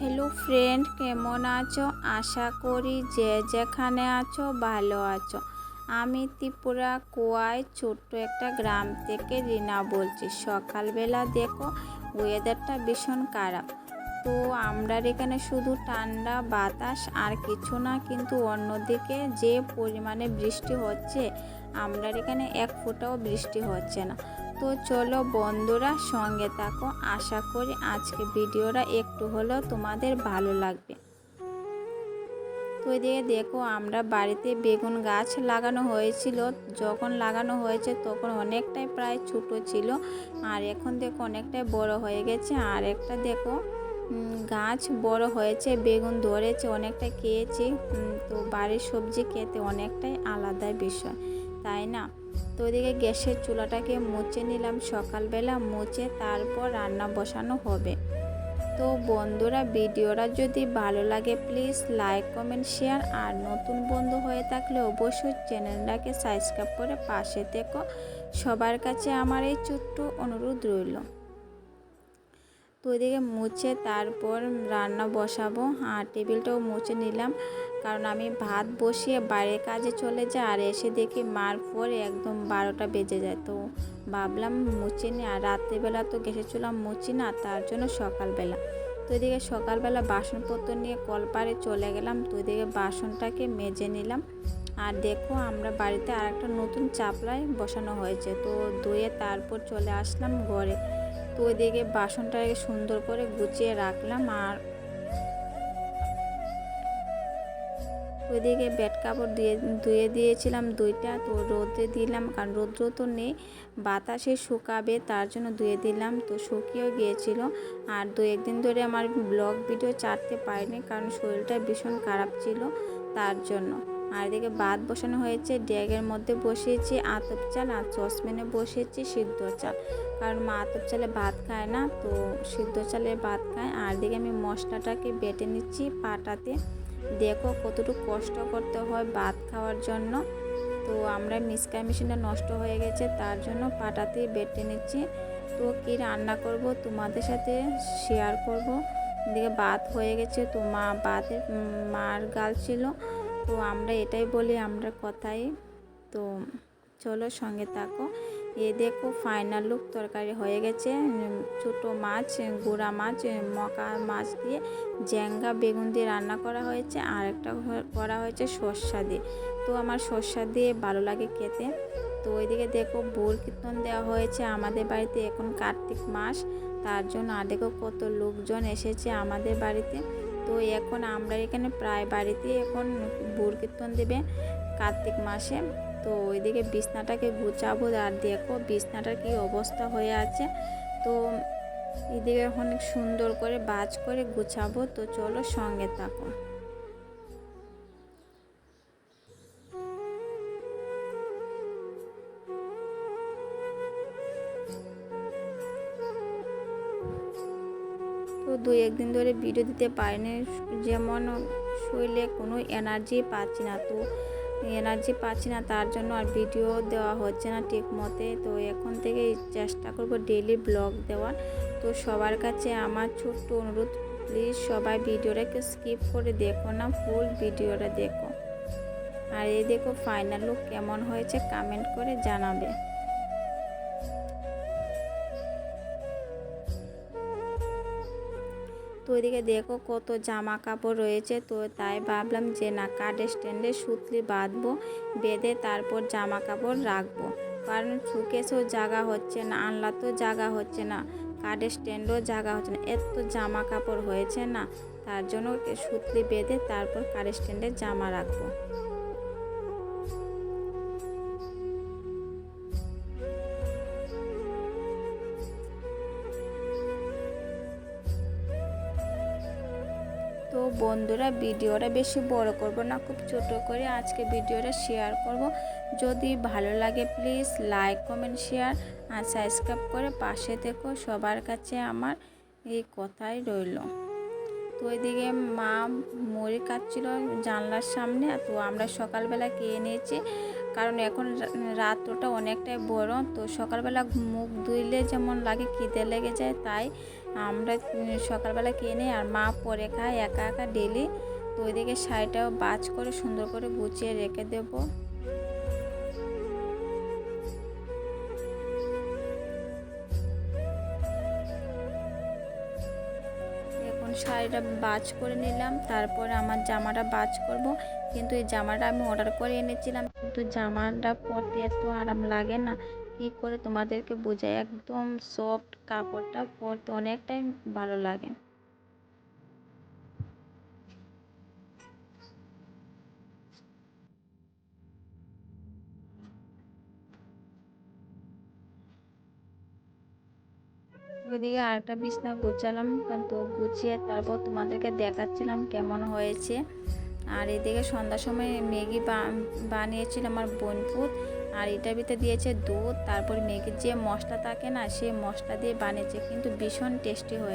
Hello friend, কেমন আছো? আশা করি যে যেখানে আছো ভালো আছো। আমি ত্রিপুরা কোয়ায় ছোট্ট একটা গ্রাম থেকে রিনা বলছি। সকালবেলা দেখো ওয়েদারটা ভীষণ খারাপ। তো আমরা এখানে শুধু ঠান্ডা, বাতাস আর কিছু না, কিন্তু অন্যদিকে যে পরিমাণে বৃষ্টি হচ্ছে আমরা এখানে এক ফোঁটাও বৃষ্টি হচ্ছে না। তো চলো বন্ধুরা, সঙ্গে থাকো। আশা করি আজকে ভিডিওটা একটু হলেও তোমাদের ভালো লাগবে। তো এদিকে দেখো, আমরা বাড়িতে বেগুন গাছ লাগানো হয়েছিল। যখন লাগানো হয়েছে তখন অনেকটাই প্রায় ছোট ছিল। আর এখন দেখো অনেকটাই বড় হয়ে গেছে। আর একটা দেখো গাছ বড় হয়েছে, বেগুন ধরেছে, অনেকটা খেয়েছি। তো বাড়ির সবজি খেতে অনেকটাই আলাদা বিষয়। তাই না? তো ওইদিকে গ্যাসের চুলাটাকে মুছে নিলাম সকালবেলা, মুছে তারপর রান্না বসানো হবে। তো বন্ধুরা, ভিডিওটা যদি ভালো লাগে প্লিজ লাইক কমেন্ট শেয়ার আর নতুন বন্ধু হয়ে থাকলে অবশ্যই চ্যানেলটাকে সাবস্ক্রাইব করে পাশে থেকো। সবার কাছে আমার এই ছোট্ট অনুরোধ রইল। তো ওইদিকে মুছে তারপর রান্না বসাবো। আর টেবিলটাও মুছে নিলাম। কারণ আমি ভাত বসিয়ে বাইরে কাজে চলে যাই আর এসে দেখি মার পরে একদম বারোটা বেজে যায়। তো ভাবলাম মুছে নি আর রাত্রিবেলা তো গেছে চুলাম মুছি না, তার জন্য সকালবেলা। তো এদিকে সকালবেলা বাসনপত্র নিয়ে কলপারে চলে গেলাম, তো এদিকে বাসনটাকে মেজে নিলাম। আর দেখো আমরা বাড়িতে আর একটা নতুন চাপলায় বসানো হয়েছে, তো ধুয়ে তারপর চলে আসলাম ঘরে। তো ওইদিকে বাসনটাকে সুন্দর করে গুছিয়ে রাখলাম আর ওইদিকে বেড কাপড় দিয়ে, ধুয়ে দিয়েছিলাম দুইটা, তো রোদে দিলাম, কারণ রৌদ্র তো নেই। বাতাসে শুকাবে, তার জন্য ধুয়ে দিলাম, তো শুকিয়েও গিয়েছিল। আর দু একদিন ধরে আমার ব্লগ ভিডিও চাটতে পারিনি, কারণ শরীরটা ভীষণ খারাপ ছিল তার জন্য। আর এদিকে ভাত বসানো হয়েছে, ড্যাগের মধ্যে বসিয়েছি আতপ চাল আর চসম্যানে বসিয়েছি সিদ্ধ চাল। কারণ মা আতপ চালে ভাত খায় না, তো সিদ্ধ চালে ভাত খায়। আর দিকে আমি মশলাটাকে বেটে নিচ্ছি পাটাতে। দেখো কতটুকু কষ্ট করতে হয় ভাত খাওয়ার জন্য। তো আমরা মিসকা মেশিনটা নষ্ট হয়ে গেছে, তার জন্য পাটাতেই বেটে নিচ্ছি। তো কি রান্না করব তোমাদের সাথে শেয়ার করব। এদিকে ভাত হয়ে গেছে, তো মা ভাতের, মার গাল ছিল। তো আমরা এটাই বলি, আমরা কথাই। তো চলো সঙ্গে থাকো। এ দেখো ফাইনাল লুক তরকারি হয়ে গেছে। ছোট মাছ, গুঁড়া মাছ, মকা মাছ দিয়ে জ্যাঙ্গা বেগুন দিয়ে রান্না করা হয়েছে। আর একটা করা হয়েছে সর্ষা দিয়ে। তো আমার সর্ষা দিয়ে ভালো লাগে খেতে। তো ওইদিকে দেখো বোর কীর্তন দেওয়া হয়েছে আমাদের বাড়িতে এখন কার্তিক মাস। তার জন্য আর দেখো কত লোকজন এসেছে আমাদের বাড়িতে। তো এখন আমরা এখানে প্রায় বাড়িতে এখন বোর কীর্তন দেবে কার্তিক মাসে। তো ওইদিকে বিছনাটাকে গুছাবো আর দেখো বিছনাটার কি অবস্থা হয়ে আছে। তো এদিকে অনেক সুন্দর করে বাজ করে গুছাবো। তো চলো সঙ্গে থাকো। তো দুই একদিন ধরে ভিডিও দিতে পারিনি। যেমন শরীরে কোনো এনার্জি পাচ্ছি না। তো এনার্জি পাচ্ছি না, তার জন্য আর ভিডিও দেওয়া হচ্ছে না ঠিক মতে। তো এখন থেকে চেষ্টা করব ডেলি ব্লগ দেওয়ার। তো সবার কাছে আমার ছোট্ট অনুরোধ প্লিজ সবাই ভিডিওটাকে স্কিপ করে দেখো না ফুল ভিডিওটা দেখো। আর এই দেখো ফাইনাল লুক কেমন হয়েছে কমেন্ট করে জানাবে। তো ওইদিকে দেখো কত জামা কাপড় রয়েছে। তো তাই ভাবলাম যে না, কাঠের স্ট্যান্ডে সুতলি বাঁধবো, বেঁধে তারপর জামা কাপড় রাখব। কারণ সুকেশেও জায়গা হচ্ছে না, আনলাতেও জায়গা হচ্ছে না, কাঠের স্ট্যান্ডও জায়গা হচ্ছে না। এত জামা কাপড় হয়েছে না, তার জন্য সুতলি বেঁধে তারপর কাঠের স্ট্যান্ডে জামা রাখব। বন্ধুরা ভিডিওটা বেশি বড় করব না, খুব ছোট করে আজকে ভিডিওটা শেয়ার করব। যদি ভালো লাগে প্লিজ লাইক কমেন্ট শেয়ার আর সাবস্ক্রাইব করে পাশে থেকো, সবার কাছে আমার এই কথাই রইল। তো ওইদিকে মা মুড়ি কাটছিল জানলার সামনে, তো আমরা সকালবেলা খেয়ে নিয়েছি। কারণ এখন রাত্রটা অনেকটাই বড় তো সকালবেলা মুখ ধুইলে যেমন লাগে খিদে লেগে যায়, তাই আমরা সকালবেলা নিই আর মা পরে খায়, একা একা ডেলি তো ওইদিকে শাড়িটাও বাজ করে সুন্দর করে গুছিয়ে রেখে দেবো। এখন শাড়িটা বাজ করে নিলাম, তারপরে আমার জামাটা বাজ করব। কিন্তু এই জামাটা আমি অর্ডার করে এনেছিলাম। কিন্তু জামাটা পরতে এত আরাম লাগে না। কী করে তোমাদেরকে বোঝাই? একদম সফট কাপড়টা পরতে অনেকটাই ভালো লাগে। ওইদিকে আরেকটা বিছনা গুছালাম, তো গুছিয়ে তারপর তোমাদেরকে দেখাচ্ছিলাম কেমন হয়েছে। আর এদিকে সন্ধ্যার সময় ম্যাগি বানিয়েছিল আমার বোনপুর। আর এটার ভিতরে দিয়েছে দুধ, তারপর ম্যাগির যে মশলা থাকে না, সেই মশলা দিয়ে বানিয়েছে, কিন্তু ভীষণ টেস্টি হয়েছে।